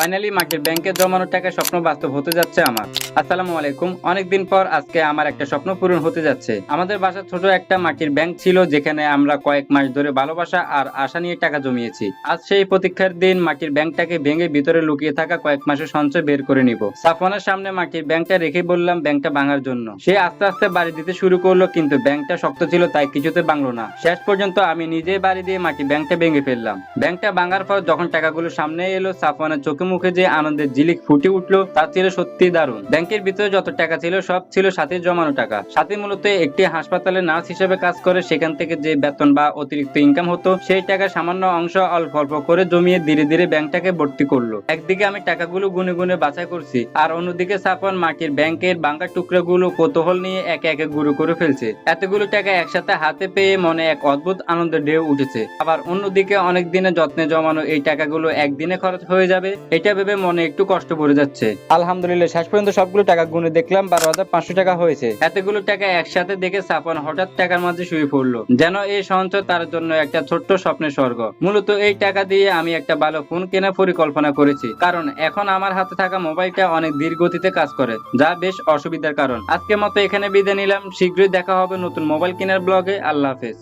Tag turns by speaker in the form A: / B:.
A: Finally মাটির ব্যাংকে জমানো টাকা স্বপ্ন বাস্তব হতে যাচ্ছে আমার। আসসালামু আলাইকুম। অনেকদিন পর আজকে আমার একটা স্বপ্ন পূরণ হতে যাচ্ছে। আমাদের বাসা ছোট একটা মাটির ব্যাংক ছিল, যেখানে আমরা কয়েক মাস ধরে ভালোবাসা আর আশা নিয়ে টাকা জমিয়েছি। আজ সেই প্রতীক্ষার দিন মাটির ব্যাংকটাকে ভেঙে ভিতরে লুকিয়ে থাকা কয়েক মাসের সঞ্চয় বের করে নিব। সাফওয়ানের সামনে মাটির ব্যাংকটা রেখে বললাম ব্যাংকটা ভাঙার জন্য। সে আস্তে আস্তে বাড়ি দিতে শুরু করল, কিন্তু ব্যাংকটা শক্ত ছিল, তাই কিছুতে ভাঙলো না। শেষ পর্যন্ত আমি নিজেই বাড়ি দিয়ে মাটির ব্যাংকটা ভেঙে ফেললাম। ব্যাংকটা ভাঙার পর যখন টাকাগুলো সামনে এলো, সাফওয়ানের চোখে মুখে যে আনন্দের জিলিক ফুটে উঠল, তা ছিল সত্যি দারুণ। ব্যাংকের ভিতরে যত টাকা ছিল, সব ছিল সাথে জমানো টাকা। সাথে মূলত একটি হাসপাতালে নার্স হিসেবে কাজ করে, সেখান থেকে যে বেতন বা অতিরিক্ত ইনকাম হতো, সেই টাকা সামান্য অংশ অল্প অল্প করে জমিয়ে ধীরে ধীরে ব্যাংকটাকে ভর্তি করল। একদিকে আমি টাকাগুলো গুনে গুনে বাছাই করছি, আর অন্যদিকে সাফন মাটির ব্যাংকের বাঙ্কা টুকরোগুলো কৌতূহল নিয়ে একে একে গুঁড়ো করে ফেলছে। এতগুলো টাকা একসাথে হাতে পেয়ে মনে এক অদ্ভুত আনন্দের ঢেউ উঠেছে। আবার অন্যদিকে অনেক দিনে যত্নে জমানো এই টাকাগুলো একদিনে খরচ হয়ে যাবে এটা ভেবে মনে একটু কষ্ট পড়ে যাচ্ছে। আলহামদুলিল্লাহ শেষ পর্যন্ত সবগুলো টাকা গুনে দেখলাম বারো হাজার পাঁচশো টাকা হয়েছে। এতগুলো টাকা একসাথে দেখে সাফন হঠাৎ টাকার মাঝে শুয়ে পড়ল। যেন এই সঞ্চয় তার জন্য একটা ছোট্ট স্বপ্নের স্বর্গ। মূলত এই টাকা দিয়ে আমি একটা ভালো ফোন কেনার পরিকল্পনা করেছি। কারণ এখন আমার হাতে থাকা মোবাইলটা অনেক ধীর গতিতে কাজ করে যা বেশ অসুবিধার কারণ। আজকের মতো এখানে বিদায় নিলাম। শীঘ্রই দেখা হবে নতুন মোবাইল কেনার ব্লগে। আল্লাহ হাফেজ।